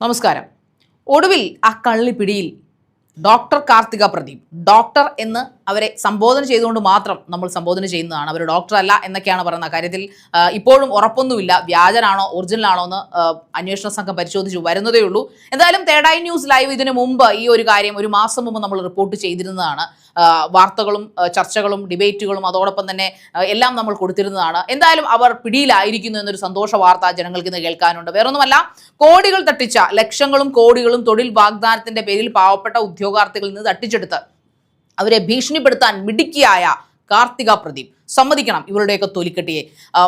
നമസ്കാരം. ഒടുവിൽ ആ കള്ളിപ്പിടിയിൽ ഡോക്ടർ കാർത്തിക പ്രദീപ് ഡോക്ടർ എന്ന് അവരെ സംബോധന ചെയ്തുകൊണ്ട് മാത്രം നമ്മൾ സംബോധന ചെയ്യുന്നതാണ്. അവർ ഡോക്ടറല്ല എന്നൊക്കെയാണ് പറയുന്നത്. കാര്യത്തിൽ ഇപ്പോഴും ഉറപ്പൊന്നുമില്ല. വ്യാജനാണോ ഒറിജിനൽ ആണോ എന്ന് അന്വേഷണ സംഘം പരിശോധിച്ചു വരുന്നതേ ഉള്ളൂ. എന്തായാലും തേടായി ന്യൂസ് ലൈവ് ഇതിനു മുമ്പ് ഈ ഒരു കാര്യം ഒരു മാസം മുമ്പ് നമ്മൾ റിപ്പോർട്ട് ചെയ്തിരുന്നതാണ്. വാർത്തകളും ചർച്ചകളും ഡിബേറ്റുകളും അതോടൊപ്പം തന്നെ എല്ലാം നമ്മൾ കൊടുത്തിരുന്നതാണ്. എന്തായാലും അവർ പിടിയിലായിരിക്കുന്നു എന്നൊരു സന്തോഷ വാർത്ത ജനങ്ങൾക്ക് ഇന്ന് കേൾക്കാനുണ്ട്. വേറൊന്നുമല്ല കോടികൾ തട്ടിച്ച ലക്ഷങ്ങളും കോടികളും തൊഴിൽ വാഗ്ദാനത്തിന്റെ പേരിൽ പാവപ്പെട്ട ഉദ്യോഗാർത്ഥികളിൽ നിന്ന് തട്ടിച്ചെടുത്ത് അവരെ ഭീഷണിപ്പെടുത്താൻ മിടുക്കിയായ കാർത്തിക പ്രദീപ്. സമ്മതിക്കണം ഇവരുടെയൊക്കെ തൊലിക്കെട്ടിയെ.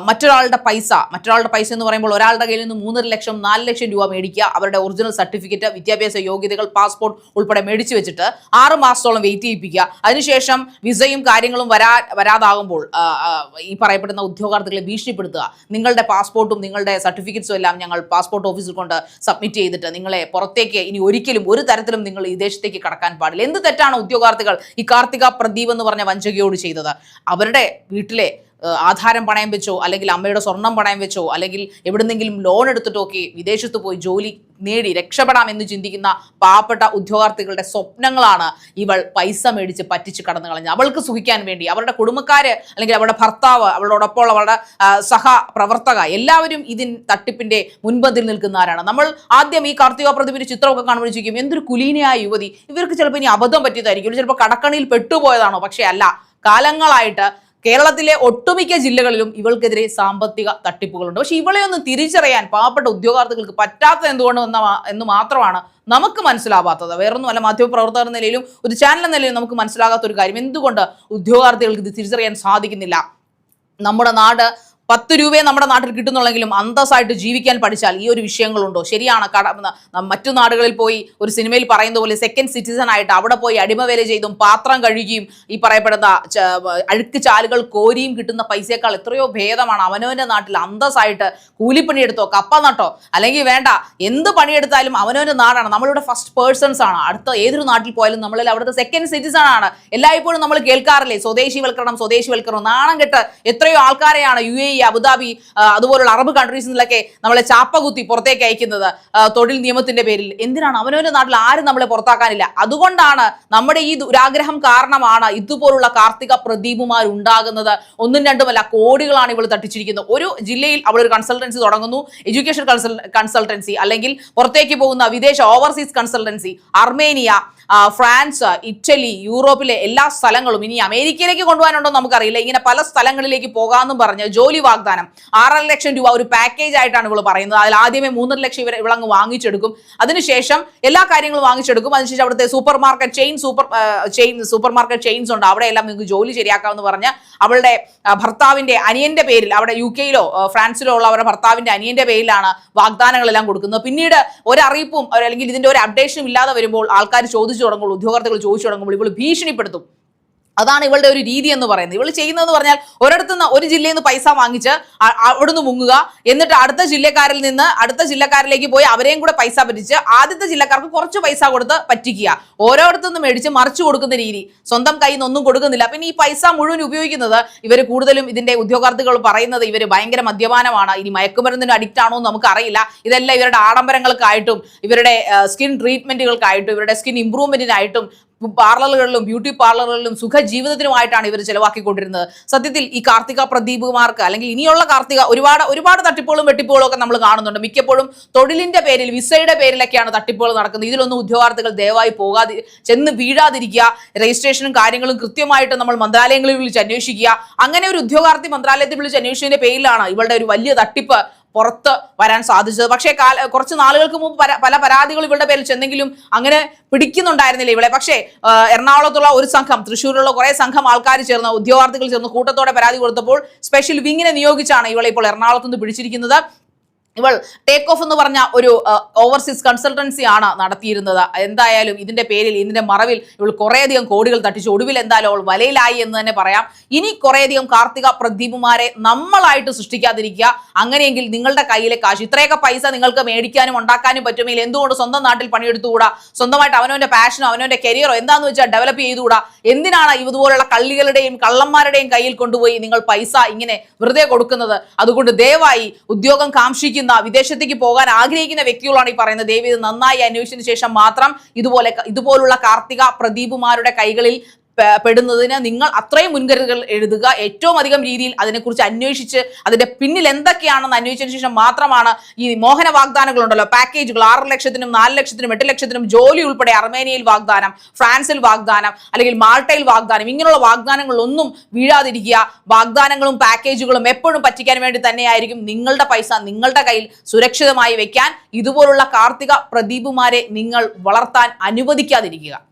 മറ്റൊരാളുടെ പൈസ മറ്റൊരാളുടെ പൈസ എന്ന് പറയുമ്പോൾ ഒരാളുടെ കയ്യിൽ നിന്ന് മൂന്നര ലക്ഷം നാല് ലക്ഷം രൂപ മേടിക്കുക അവരുടെ ഒറിജിനൽ സർട്ടിഫിക്കറ്റ് വിദ്യാഭ്യാസ യോഗ്യതകൾ പാസ്പോർട്ട് ഉൾപ്പെടെ മേടിച്ചു വെച്ചിട്ട് ആറ് മാസത്തോളം വെയിറ്റ് ചെയ്യിപ്പിക്കുക. അതിനുശേഷം വിസയും കാര്യങ്ങളും വരാ വരാതാകുമ്പോൾ ഈ പറയപ്പെടുന്ന ഉദ്യോഗാർത്ഥികളെ ഭീഷണിപ്പെടുത്തുക. നിങ്ങളുടെ പാസ്പോർട്ടും നിങ്ങളുടെ സർട്ടിഫിക്കറ്റ്സും എല്ലാം ഞങ്ങൾ പാസ്പോർട്ട് ഓഫീസിൽ കൊണ്ട് സബ്മിറ്റ് ചെയ്തിട്ട് നിങ്ങളെ പുറത്തേക്ക് ഇനി ഒരിക്കലും ഒരു തരത്തിലും നിങ്ങൾ ഈ ദേശത്തേക്ക് കടക്കാൻ പാടില്ല. എന്ത് തെറ്റാണ് ഉദ്യോഗാർത്ഥികൾ ഈ കാർത്തിക പ്രദീപ് എന്ന് പറഞ്ഞ വഞ്ചകയോട് ചെയ്തത്? അവരുടെ വീട്ടിലെ ആധാരം പണയം വെച്ചോ അല്ലെങ്കിൽ അമ്മയുടെ സ്വർണം പണയം വെച്ചോ അല്ലെങ്കിൽ എവിടുന്നെങ്കിലും ലോൺ എടുത്തിട്ടോ ഒക്കെ വിദേശത്ത് പോയി ജോലി നേടി രക്ഷപ്പെടാം എന്ന് ചിന്തിക്കുന്ന പാവപ്പെട്ട ഉദ്യോഗാർത്ഥികളുടെ സ്വപ്നങ്ങളാണ് ഇവൾ പൈസ മേടിച്ച് പറ്റിച്ച് കടന്നു കളഞ്ഞത്. അവൾക്ക് സുഖിക്കാൻ വേണ്ടി അവരുടെ കുടുംബക്കാര് അല്ലെങ്കിൽ അവരുടെ ഭർത്താവ് അവളോടൊപ്പം അവളുടെ സഹ പ്രവർത്തക എല്ലാവരും ഇതിൻ തട്ടിപ്പിന്റെ മുൻപന്തിൽ നിൽക്കുന്നവരാണ്. നമ്മൾ ആദ്യം ഈ കാർത്തിക പ്രതിപിന്റെ ചിത്രമൊക്കെ കാണുമ്പോൾ ചോദിക്കും എന്തൊരു കുലീനയായ യുവതി. ഇവർക്ക് ചിലപ്പോൾ ഇനി അബദ്ധം പറ്റിയതായിരിക്കും. ചിലപ്പോൾ കടക്കണിയിൽ പെട്ടുപോയതാണോ? പക്ഷേ അല്ല കാലങ്ങളായിട്ട് കേരളത്തിലെ ഒട്ടുമിക്ക ജില്ലകളിലും ഇവൾക്കെതിരെ സാമ്പത്തിക തട്ടിപ്പുകളുണ്ട്. പക്ഷെ ഇവളെ ഒന്ന് തിരിച്ചറിയാൻ പാവപ്പെട്ട ഉദ്യോഗാർത്ഥികൾക്ക് പറ്റാത്ത എന്തുകൊണ്ട് എന്ന മാത്രമാണ് നമുക്ക് മനസ്സിലാവാത്തത്. വേറൊന്നും അല്ല മാധ്യമപ്രവർത്തകർ നിലയിലും ഒരു ചാനൽ നിലയിലും നമുക്ക് മനസ്സിലാകാത്ത ഒരു കാര്യം. എന്തുകൊണ്ട് ഉദ്യോഗാർത്ഥികൾക്ക് ഇത് തിരിച്ചറിയാൻ സാധിക്കുന്നില്ല? നമ്മുടെ നാട് പത്ത് രൂപയെ നമ്മുടെ നാട്ടിൽ കിട്ടുന്നുള്ളെങ്കിലും അന്തസ്സായിട്ട് ജീവിക്കാൻ പഠിച്ചാൽ ഈ ഒരു വിഷയങ്ങളുണ്ടോ? ശരിയാണ് കട മറ്റു നാടുകളിൽ പോയി ഒരു സിനിമയിൽ പറയുന്ന പോലെ സെക്കൻഡ് സിറ്റിസൺ ആയിട്ട് അവിടെ പോയി അടിമവേല ചെയ്തും പാത്രം കഴുകിയും ഈ പറയപ്പെടുന്ന അഴുക്ക് ചാലുകൾ കോരിയും കിട്ടുന്ന പൈസയേക്കാൾ എത്രയോ ഭേദമാണ് അവനവന്റെ നാട്ടിൽ അന്തസ്സായിട്ട് കൂലിപ്പണിയെടുത്തോ കപ്പ നട്ടോ അല്ലെങ്കിൽ വേണ്ട എന്ത് പണിയെടുത്താലും അവനവന്റെ നാടാണ്. നമ്മളിവിടെ ഫസ്റ്റ് പേഴ്സൺസ് ആണ്. അടുത്ത ഏതൊരു നാട്ടിൽ പോയാലും നമ്മളിൽ അവിടുത്തെ സെക്കൻഡ് സിറ്റിസൺ ആണ്. എല്ലായ്പ്പോഴും നമ്മൾ കേൾക്കാറില്ലേ? സ്വദേശിവൽക്കരണം സ്വദേശിവൽക്കരണം നാണം കെട്ട് എത്രയോ ആൾക്കാരെയാണ് U A E Abu Dhabi അതുപോലുള്ള അറബ് കൺട്രീസിൽ നിന്നൊക്കെ നമ്മളെ ചാപ്പകുത്തി പുറത്തേക്ക് അയക്കുന്നത് തൊഴിൽ നിയമത്തിന്റെ പേരിൽ. എന്തിനാണ്? അവനവന്റെ നാട്ടിൽ ആരും നമ്മളെ പുറത്താക്കാനില്ല. അതുകൊണ്ടാണ് നമ്മുടെ ഈ ദുരാഗ്രഹം കാരണമാണ് ഇതുപോലുള്ള കാർത്തിക പ്രദീപുമാർ ഉണ്ടാകുന്നത്. ഒന്നും രണ്ടുമല്ല കോടികളാണ് ഇവൾ തട്ടിച്ചിരിക്കുന്നത്. ഒരു ജില്ലയിൽ അവൾ ഒരു കൺസൾട്ടൻസി തുടങ്ങുന്നു. എഡ്യൂക്കേഷൻ കൺസൾട്ടൻസി അല്ലെങ്കിൽ പുറത്തേക്ക് പോകുന്ന വിദേശ overseas consultancy Armenia France Italy യൂറോപ്പിലെ എല്ലാ സ്ഥലങ്ങളും ഇനി അമേരിക്കയിലേക്ക് കൊണ്ടുപോകാനുണ്ടോ നമുക്കറിയില്ല. ഇങ്ങനെ പല സ്ഥലങ്ങളിലേക്ക് പോകാമെന്നും പറഞ്ഞ് ജോലി വാഗ്ദാനം. ആറര ലക്ഷം രൂപ ഒരു പാക്കേജ് ആയിട്ടാണ് ഇവൾ പറയുന്നത്. അതിൽ ആദ്യമേ മൂന്നര ലക്ഷം ഇവർ ഇവളങ്ങ് വാങ്ങിച്ചെടുക്കും. അതിനുശേഷം എല്ലാ കാര്യങ്ങളും വാങ്ങിച്ചെടുക്കും. അതിനുശേഷം അവിടുത്തെ super market chain super chain super market chains ഉണ്ട്. അവിടെ എല്ലാം നിങ്ങൾക്ക് ജോലി ശരിയാക്കാമെന്ന് പറഞ്ഞ് അവളുടെ ഭർത്താവിന്റെ അനിയന്റെ പേരിൽ അവിടെ യു കെയിലോ ഫ്രാൻസിലോ ഉള്ള അവരുടെ ഭർത്താവിന്റെ അനിയന്റെ പേരിലാണ് വാഗ്ദാനങ്ങളെല്ലാം കൊടുക്കുന്നത്. പിന്നീട് ഒരറിയിപ്പും ഒരു- അല്ലെങ്കിൽ ഇതിന്റെ ഒരു അപ്ഡേഷനും ഇല്ലാതെ വരുമ്പോൾ ആൾക്കാർ ചോദിച്ചു തുടങ്ങുമ്പോൾ ഉദ്യോഗാർത്ഥികൾ ചോദിച്ചു തുടങ്ങുമ്പോൾ ഇവൾ ഭീഷണിപ്പെടുത്തും. അതാണ് ഇവളുടെ ഒരു രീതി എന്ന് പറയുന്നത്. ഇവൾ ചെയ്യുന്നതെന്ന് പറഞ്ഞാൽ ഒരിടത്തു നിന്ന് ഒരു ജില്ലയിൽ നിന്ന് പൈസ വാങ്ങിച്ച് അവിടുന്ന് മുങ്ങുക. എന്നിട്ട് അടുത്ത ജില്ലക്കാരിൽ നിന്ന് അടുത്ത ജില്ലക്കാരിലേക്ക് പോയി അവരെയും കൂടെ പൈസ പറ്റിച്ച് ആദ്യത്തെ ജില്ലക്കാർക്ക് കുറച്ച് പൈസ കൊടുത്ത് പറ്റിക്കുക. ഓരോരുത്തു നിന്ന് മേടിച്ച് മറിച്ചു കൊടുക്കുന്ന രീതി. സ്വന്തം കയ്യിൽ നിന്നൊന്നും കൊടുക്കുന്നില്ല. പിന്നെ ഈ പൈസ മുഴുവൻ ഉപയോഗിക്കുന്നത് ഇവർ കൂടുതലും ഇതിന്റെ ഉദ്യോഗാർത്ഥികൾ പറയുന്നത് ഇവർ ഭയങ്കര മദ്യപാനമാണ്. ഇനി മയക്കുമരുന്നിന് അഡിക്റ്റ് ആണോ എന്ന് നമുക്കറിയില്ല. ഇതെല്ലാം ഇവരുടെ ആഡംബരങ്ങൾക്കായിട്ടും ഇവരുടെ സ്കിൻ ട്രീറ്റ്മെന്റുകൾക്കായിട്ടും ഇവരുടെ സ്കിൻ ഇംപ്രൂവ്മെന്റിനായിട്ടും പാർലറുകളിലും ബ്യൂട്ടി പാർലറുകളിലും സുഖജീവിതത്തിനുമായിട്ടാണ് ഇവർ ചെലവാക്കിക്കൊണ്ടിരുന്നത്. സത്യത്തിൽ ഈ കാർത്തിക പ്രദീപുമാർക്ക് അല്ലെങ്കിൽ ഇനിയുള്ള കാർത്തിക ഒരുപാട് ഒരുപാട് തട്ടിപ്പുകളും വെട്ടിപ്പുകളും ഒക്കെ നമ്മൾ കാണുന്നുണ്ട്. മിക്കപ്പോഴും തൊഴിലിന്റെ പേരിൽ വിസയുടെ പേരിലൊക്കെയാണ് തട്ടിപ്പുകൾ നടക്കുന്നത്. ഇതിലൊന്നും ഉദ്യോഗാർത്ഥികൾ ദയവായി പോകാതി ചെന്ന് വീഴാതിരിക്കുക. രജിസ്ട്രേഷനും കാര്യങ്ങളും കൃത്യമായിട്ട് നമ്മൾ മന്ത്രാലയങ്ങളിൽ വിളിച്ച് അന്വേഷിക്കുക. അങ്ങനെ ഒരു ഉദ്യോഗാർത്ഥി മന്ത്രാലയത്തിൽ വിളിച്ച് അന്വേഷിച്ചതിന്റെ പേരിലാണ് ഇവളുടെ ഒരു വലിയ തട്ടിപ്പ് പുറത്ത് വരാൻ സാധിച്ചത്. പക്ഷേ കുറച്ച് നാളുകൾക്ക് മുമ്പ് പല പരാതികൾ ഇവളുടെ പേരിൽ ചെന്നെങ്കിലും അങ്ങനെ പിടിക്കുന്നുണ്ടായിരുന്നില്ല ഇവളെ. പക്ഷേ എറണാകുളത്തുള്ള ഒരു സംഘം തൃശ്ശൂരിലുള്ള കുറെ സംഘം ആൾക്കാർ ചേർന്ന് ഉദ്യോഗാർത്ഥികൾ ചേർന്ന് കൂട്ടത്തോടെ പരാതി കൊടുത്തപ്പോൾ സ്പെഷ്യൽ വിങ്ങിനെ നിയോഗിച്ചാണ് ഇവളെ ഇപ്പോൾ എറണാകുളത്ത് നിന്ന് പിടിച്ചിരിക്കുന്നത്. ഇവൾ ടേക്ക് ഓഫ് എന്ന് പറഞ്ഞ ഒരു ഓവർസീസ് കൺസൾട്ടൻസി ആണ് നടത്തിയിരുന്നത്. എന്തായാലും ഇതിന്റെ പേരിൽ ഇതിന്റെ മറവിൽ ഇവൾ കുറേയധികം കോടികൾ തട്ടിച്ചു. ഒടുവിൽ എന്തായാലും അവൾ വലയിലായി എന്ന് തന്നെ പറയാം. ഇനി കുറേയധികം കാർത്തിക പ്രദീപുമാരെ നമ്മളായിട്ട് സൃഷ്ടിക്കാതിരിക്കുക. അങ്ങനെയെങ്കിൽ നിങ്ങളുടെ കയ്യിലെ കാശ് ഇത്രയൊക്കെ പൈസ നിങ്ങൾക്ക് മേടിക്കാനും ഉണ്ടാക്കാനും പറ്റുമെങ്കിൽ എന്തുകൊണ്ട് സ്വന്തം നാട്ടിൽ പണിയെടുത്തുകൂടാ? സ്വന്തമായിട്ട് അവനവന്റെ പാഷനോ അവനവന്റെ കരിയറോ എന്താന്ന് വെച്ചാൽ ഡെവലപ്പ് ചെയ്തുകൂടാ? എന്തിനാണ് ഇതുപോലുള്ള കള്ളികളുടെയും കള്ളന്മാരുടെയും കയ്യിൽ കൊണ്ടുപോയി നിങ്ങൾ പൈസ ഇങ്ങനെ വെറുതെ കൊടുക്കുന്നത്? അതുകൊണ്ട് ദയവായി ഉദ്യോഗം കാക്ഷിക്കുന്ന. ആഗ്രഹിക്കുന്ന വിദേശത്തേക്ക് പോകാൻ ആഗ്രഹിക്കുന്ന വ്യക്തികളാണ് ഈ പറയുന്നത്. ദേവി ഇത് നന്നായി അന്വേഷിച്ചതിന് ശേഷം മാത്രം ഇതുപോലെ ഇതുപോലുള്ള കാർത്തിക പ്രദീപുമാരുടെ കൈകളിൽ പെടുന്നതിന് നിങ്ങൾ അത്രയും മുൻകരുതലുകൾ എഴുതുക. ഏറ്റവും അധികം രീതിയിൽ അതിനെക്കുറിച്ച് അന്വേഷിച്ച് അതിന്റെ പിന്നിൽ എന്തൊക്കെയാണെന്ന് അന്വേഷിച്ചതിന് ശേഷം മാത്രമാണ് ഈ മോഹന വാഗ്ദാനങ്ങളുണ്ടല്ലോ പാക്കേജുകൾ ആറ് ലക്ഷത്തിനും നാല് ലക്ഷത്തിനും എട്ട് ലക്ഷത്തിനും ജോലി ഉൾപ്പെടെ അർമേനിയയിൽ വാഗ്ദാനം ഫ്രാൻസിൽ വാഗ്ദാനം അല്ലെങ്കിൽ മാൾട്ടയിൽ വാഗ്ദാനം ഇങ്ങനെയുള്ള വാഗ്ദാനങ്ങളൊന്നും വീഴാതിരിക്കുക. വാഗ്ദാനങ്ങളും പാക്കേജുകളും എപ്പോഴും പറ്റിക്കാൻ വേണ്ടി തന്നെയായിരിക്കും നിങ്ങളുടെ പൈസ നിങ്ങളുടെ കയ്യിൽ സുരക്ഷിതമായി വെക്കാൻ ഇതുപോലുള്ള കാർത്തിക പ്രദീപുമാരെ നിങ്ങൾ വളർത്താൻ അനുവദിക്കാതിരിക്കുക.